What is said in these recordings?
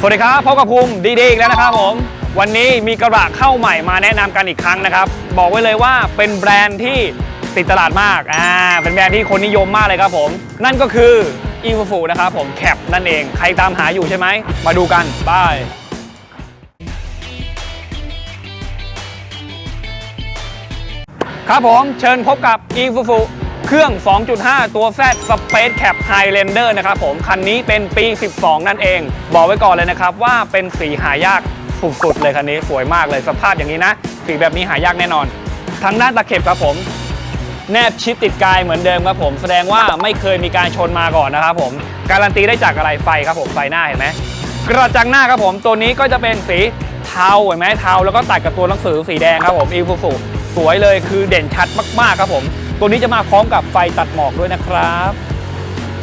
สวัสดีครับพบกับภูมิดีดีอีกแล้วนะครับผม วันนี้มีกระบะเข้าใหม่มาแนะนำกันอีกครั้งนะครับ บอกไว้เลยว่าเป็นแบรนด์ที่ติดตลาดมากอ่าเป็นแบรนด์ที่คนนิยมมากเลยครับผม นั่นก็คืออีฟูฟูนะครับผมแคปนั่นเองใครตามหาอยู่ใช่ไหม มาดูกันบายครับผมเชิญพบกับ e f u f u เครื่อง 2.5 ตัว Z Space Cap Highlander นะครับผม คันนี้เป็นปี 12 นั่นเอง บอกไว้ก่อนเลยนะครับว่าเป็นสีหายากสุดๆเลยคันนี้สวยมากเลยสภาพอย่างนี้นะ สีแบบนี้หายากแน่นอนทางด้านตะเข็บครับผม แนบชิดติดกายเหมือนเดิมครับผม แสดงว่าไม่เคยมีการชนมาก่อนนะครับผม การันตีได้จากอะไรไฟครับผมไฟหน้าเห็นไหมกระจังหน้าครับผมตัวนี้ก็จะเป็นสีเทาเห็นไหมเทาแล้วก็ตัดกับตัวหนังสือสีแดงครับผมอีฟูฟูสวยเลยคือเด่นชัดมากๆครับผม ตัวนี้จะมาพร้อมกับไฟตัดหมอกด้วยนะครับ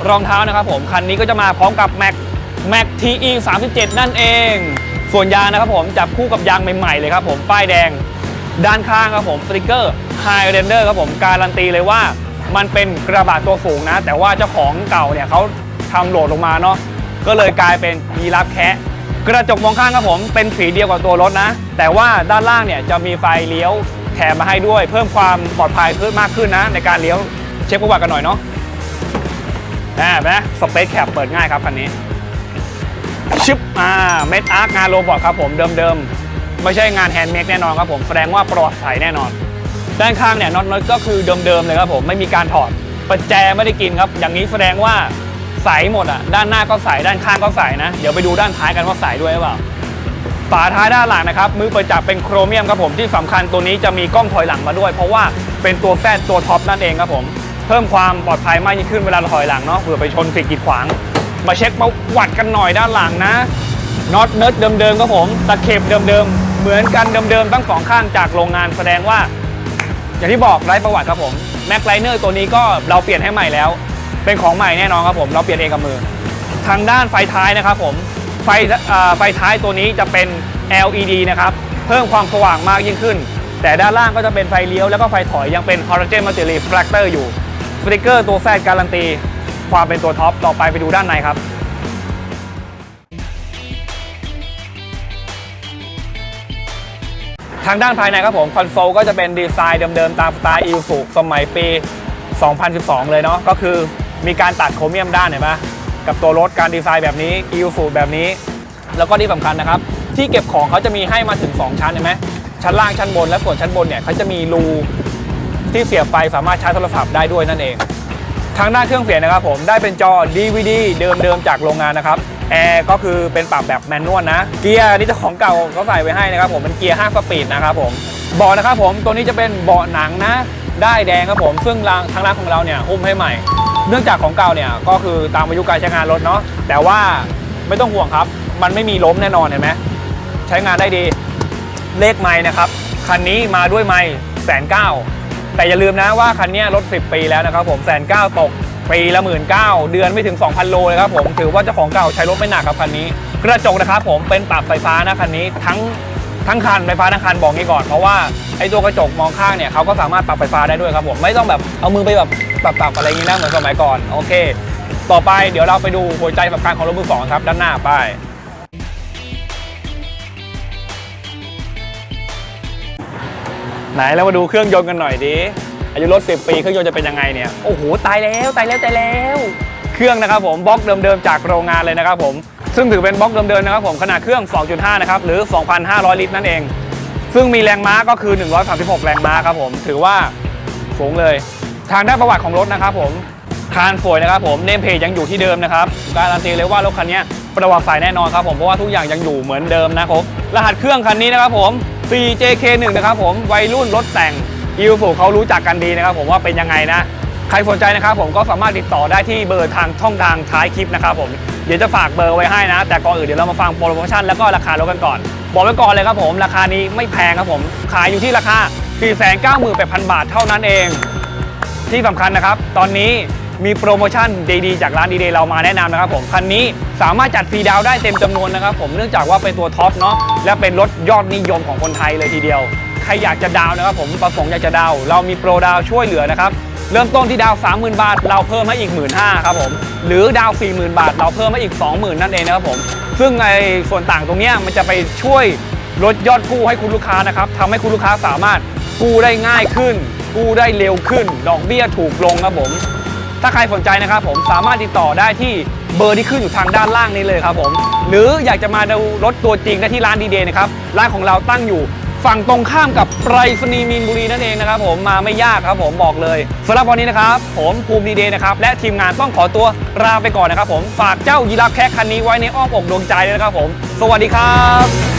รองเท้านะครับผมคันนี้ก็จะมาพร้อมกับ Mac Mac TE 37 นั่นเอง ส่วนยางนะครับผมจับคู่กับยางใหม่ๆเลยครับผมป้ายแดง ด้านข้างครับผมสติกเกอร์ High Render ครับผมการันตีเลยว่ามันเป็นกระบะตัวสูงนะ แต่ว่าเจ้าของเก่าเนี่ยเขาทำโหลดลงมาเนาะก็เลยกลายเป็นยีราฟแคะกระจกมองข้างครับผมเป็นสีเดียวกับตัวรถนะ แต่ว่าด้านล่างเนี่ยจะมีไฟเลี้ยว แถมมาให้ด้วย เพิ่มความปลอดภัยขึ้นมมากขึ้นนะ ในการเลี้ยวเช็คประวัติกันหน่อยเนาะอ่าเห็นไหมสเปซแคปเปิดง่ายครับคันนี้ชึบอ่าเม็ดอาร์คงานโรบอทครับผมเดิมๆ ไม่ใช่งานแฮนด์เมดแน่นอนครับผมแสดงว่าปลอดภัยแน่นอน ด้านข้างเนี่ยน็อตน็อตก็คือเดิมๆเลยครับผมไม่มีการถอดประแจไม่ได้กินครับ อย่างนี้แสดงว่าใสหมดอะด้านหน้าก็ใสด้านข้างก็ใสนะ เดี๋ยวไปดูด้านท้ายกันว่าใสด้วยหรือเปล่า ฝาท้ายด้านหลังนะครับมือเปิดจับเป็นโครเมียมครับผมที่สำคัญตัวนี้จะมีกล้องถอยหลังมาด้วย เพราะว่าเป็นตัวแฟดตัวท็อปนั่นเองครับผมเพิ่มความปลอดภัยมากยิ่งขึ้นเวลาเราถอยหลังเนาะเผื่อไปชนสิ่งกีดขวาง มาเช็คประวัติกันหน่อยด้านหลังนะน็อตเนิร์ดเดิมๆครับผมตะเข็บเดิมๆเหมือนกันเดิมๆทั้งสองข้างจากโรงงานแสดงว่า อย่างที่บอกไร้ประวัติครับผมแม็กไลเนอร์ตัวนี้ก็เราเปลี่ยนให้ใหม่แล้ว เป็นของใหม่แน่นอนครับผม เราเปลี่ยนเองกับมือ ทางด้านไฟท้ายนะครับผม ไฟไฟท้ายตัวนี้จะเป็น LED นะครับ เพิ่มความสว่างมากยิ่งขึ้น แต่ด้านล่างก็จะเป็นไฟเลี้ยว แล้วก็ไฟถอยยังเป็น Horizon Material Reflector อยู่สติกเกอร์ตัวแซดการันตี ความเป็นตัวท็อป ต่อไปไปดูด้านในครับทางด้านภายในครับผมคอนโซลก็จะเป็นดีไซน์เดิมๆตามสไตล์อีฟูสมัยปี 2012 เลยเนาะก็คือมีการตัดโครเมียมด้านเห็นปะ กับตัวรถการดีไซน์แบบนี้อีฟูแบบนี้ แล้วก็ที่สำคัญนะครับ ที่เก็บของเขาจะมีให้มาถึง 2 ชั้นเห็นไหมชั้นล่างชั้นบน และส่วนชั้นบนเนี่ยเขาจะมีรูที่เสียบไฟสามารถชาร์จโทรศัพท์ได้ด้วยนั่นเองทางด้านเครื่องเสียงนะครับผมได้เป็นจอ DVD เดิมๆจากโรงงานนะครับแอร์ก็คือเป็นปรับแบบแมนนวลนะ เกียร์นี่จ้าของเก่าเขาใส่ไว้ให้นะครับผมเป็นเกียร์ 5 สปีดนะครับผมเบาะนะครับผมตัวนี้จะเป็นเบาะหนังนะ ได้แดงครับผม ซึ่งรางทางร้านของเราเนี่ยหุ้มให้ใหม่ เนื่องจากของเก่าเนี่ยก็คือตามอายุการใช้งานรถเนาะแต่ว่าไม่ต้องห่วงครับ มันไม่มีล้มแน่นอนเห็นไหมใช้งานได้ดีเลขไม้นะครับคันนี้มาด้วยไม้แสนเก้าแต่อย่าลืมนะว่าคันนี้รถ 10 ปีแล้วนะครับผมแสนเก้าตกปีละหมื่นเก้าเดือนไม่ถึง 2,000 โลเลยครับผมถือว่าเจ้าของเก่าใช้รถไม่หนักครับคันนี้ กระจกนะครับผมเป็นปรับไฟฟ้านะคันนี้ทั้ง ทั้งคันไฟฟ้าทั้งคันบอกงี้ก่อนเพราะว่าไอ้ตัวกระจกมองข้างเนี่ยเขาก็สามารถปรับไฟฟ้าได้ด้วยครับผมไม่ต้องแบบเอามือไปแบบปรับๆอะไรอย่างนี้นะเหมือนสมัยก่อนโอเค ต่อไปเดี๋ยวเราไปดูหัวใจสำคัญของรถมือสองครับด้านหน้าไปไหนเรามาดูเครื่องยนต์กันหน่อยดิอายุรถ 10 ปีเครื่องยนต์จะเป็นยังไงเนี่ยโอ้โหตายแล้วตายแล้วตายแล้ว เครื่องนะครับผมบล็อกเดิมๆจากโรงงานเลยนะครับผม ซึ่งถือเป็นบล็อกเดิมๆนะครับผมขนาดเครื่อง 2.5 นะครับหรือ 2,500 ลิตรนั่นเอง ซึ่งมีแรงม้าก็คือ 136 แรงม้าครับผมถือว่าสูงเลย ทางด้านประวัติของรถนะครับผมคานสวยนะครับผมเนมเพจยังอยู่ที่เดิมนะครับการันตีเลยว่ารถคันนี้ประวัติสายแน่นอนครับผมเพราะว่าทุกอย่างยังอยู่เหมือนเดิมนะครับรหัสเครื่องคันนี้นะครับผม 4JK1 นะครับผมวัยรุ่นรถแต่งยูฟูเขารู้จักกันดีนะครับผมว่าเป็นยังไงนะ ใครสนใจนะครับผมก็สามารถติดต่อได้ที่เบอร์ทางช่องทางท้ายคลิปนะครับผม เดี๋ยวจะฝากเบอร์ไว้ให้นะ แต่ก่อนอื่นเดี๋ยวเรามาฟังโปรโมชั่นแล้วก็ราคารถกันก่อน บอกไว้ก่อนเลยครับผม ราคานี้ไม่แพงครับผม ขายอยู่ที่ราคา 498,000 บาทเท่านั้นเอง ที่สำคัญนะครับ ตอนนี้มีโปรโมชั่นดีๆจากร้านดีๆเรามาแนะนำนะครับผม คันนี้สามารถจัดฟรีดาวได้เต็มจำนวนนะครับผมเนื่องจากว่าเป็นตัวท็อปเนาะและเป็นรถยอดนิยมของคนไทยเลยทีเดียว ใครอยากจะดาวนะครับผมประสงค์อยากจะดาว เรามีโปรดาวช่วยเหลือนะครับ เริ่มต้นที่ดาว 30,000 บาท เราเพิ่มให้อีก 15,000ครับผม หรือดาว 40,000 บาท เราเพิ่มให้อีก 20,000 นั่นเองนะครับผม ซึ่งไอ้ส่วนต่างตรงนี้มันจะไปช่วยลดยอดกู้ให้คุณลูกค้านะครับทำให้คุณลูกค้าสามารถกู้ได้ง่ายขึ้น กู้ได้เร็วขึ้น ดอกเบี้ยถูกลงครับผม ถ้าใครสนใจนะครับผมสามารถติดต่อได้ที่เบอร์ที่ขึ้นอยู่ทางด้านล่างนี้เลยครับผม หรืออยากจะมาดูรถตัวจริงได้ที่ร้านดีเดย์นะครับ ร้านของเราตั้งอยู่ ฝั่งตรงข้ามกับไปรษณีย์มีนบุรีนั่นเองนะครับผมมาไม่ยากครับผมบอกเลยสำหรับวันนี้นะครับผมภูมิดีเดย์นะครับและทีมงานต้องขอตัวลาไปก่อนนะครับผมฝากเจ้ายีราฟแคะคันนี้ไว้ในอ้อมอกดวงใจเลยนะครับผม สวัสดีครับ